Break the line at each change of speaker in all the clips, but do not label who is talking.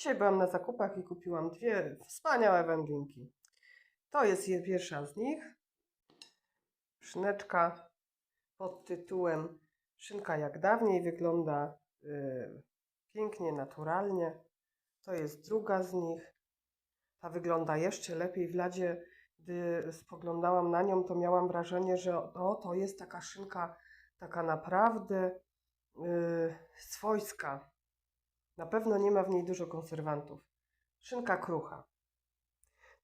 Dzisiaj byłam na zakupach i kupiłam dwie wspaniałe wędlinki. To jest je pierwsza z nich. Szyneczka pod tytułem Szynka jak dawniej wygląda y, pięknie, naturalnie. To jest druga z nich. Ta wygląda jeszcze lepiej. W ladzie, gdy spoglądałam na nią, to miałam wrażenie, że o, to jest taka szynka, taka naprawdę y, swojska. Na pewno nie ma w niej dużo konserwantów. Szynka krucha.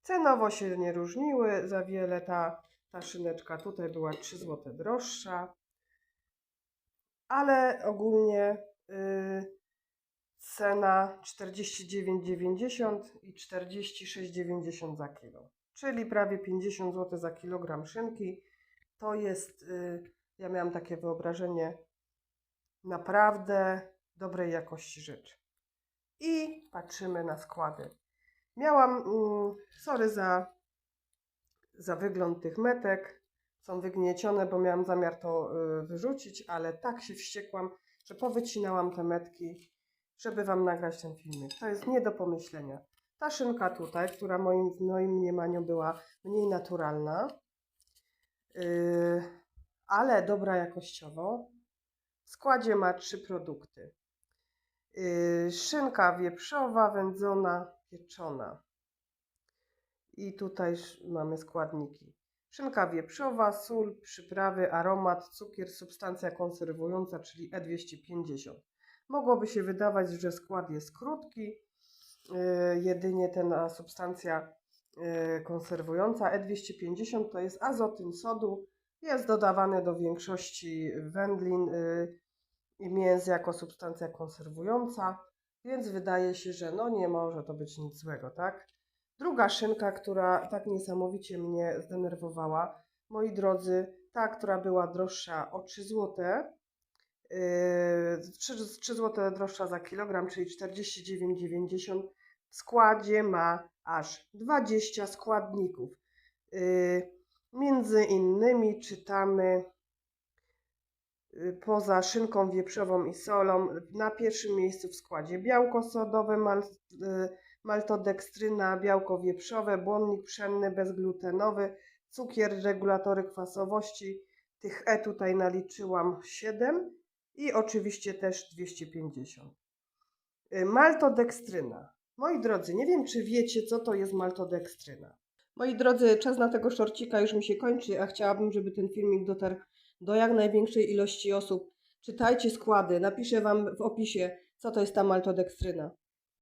Cenowo się nie różniły za wiele. Ta, ta szyneczka tutaj była 3 zł droższa, ale ogólnie y, cena 49,90 i 46,90 za kilo, czyli prawie 50 zł za kilogram szynki. To jest, y, ja miałam takie wyobrażenie, naprawdę dobrej jakości rzecz. I patrzymy na składy. Miałam, mm, sorry za, za wygląd tych metek, są wygniecione, bo miałam zamiar to y, wyrzucić, ale tak się wściekłam, że powycinałam te metki, żeby Wam nagrać ten filmik. To jest nie do pomyślenia. Ta szynka tutaj, która moim, moim mniemaniu była mniej naturalna, yy, ale dobra jakościowo, w składzie ma trzy produkty. Yy, szynka wieprzowa, wędzona, pieczona. I tutaj mamy składniki. Szynka wieprzowa, sól, przyprawy, aromat, cukier, substancja konserwująca, czyli E250. Mogłoby się wydawać, że skład jest krótki, yy, jedynie ta substancja yy, konserwująca E250 to jest azotyn sodu, jest dodawany do większości wędlin i mięs jako substancja konserwująca, więc wydaje się, że no nie może to być nic złego, tak? Druga szynka, która tak niesamowicie mnie zdenerwowała, moi drodzy, ta, która była droższa o 3 zł, yy, 3, 3 zł droższa za kilogram, czyli 49,90 w składzie ma aż 20 składników. Yy, między innymi czytamy poza szynką wieprzową i solą na pierwszym miejscu w składzie białko sodowe, mal, y, maltodekstryna, białko wieprzowe, błonnik pszenny bezglutenowy, cukier, regulatory kwasowości. Tych E tutaj naliczyłam 7 i oczywiście też 250. Y, Maltodekstryna. Moi drodzy, nie wiem czy wiecie co to jest maltodekstryna. Moi drodzy, czas na tego szorcika już mi się kończy, a chciałabym, żeby ten filmik dotarł do jak największej ilości osób. Czytajcie składy, napiszę Wam w opisie, co to jest ta maltodekstryna.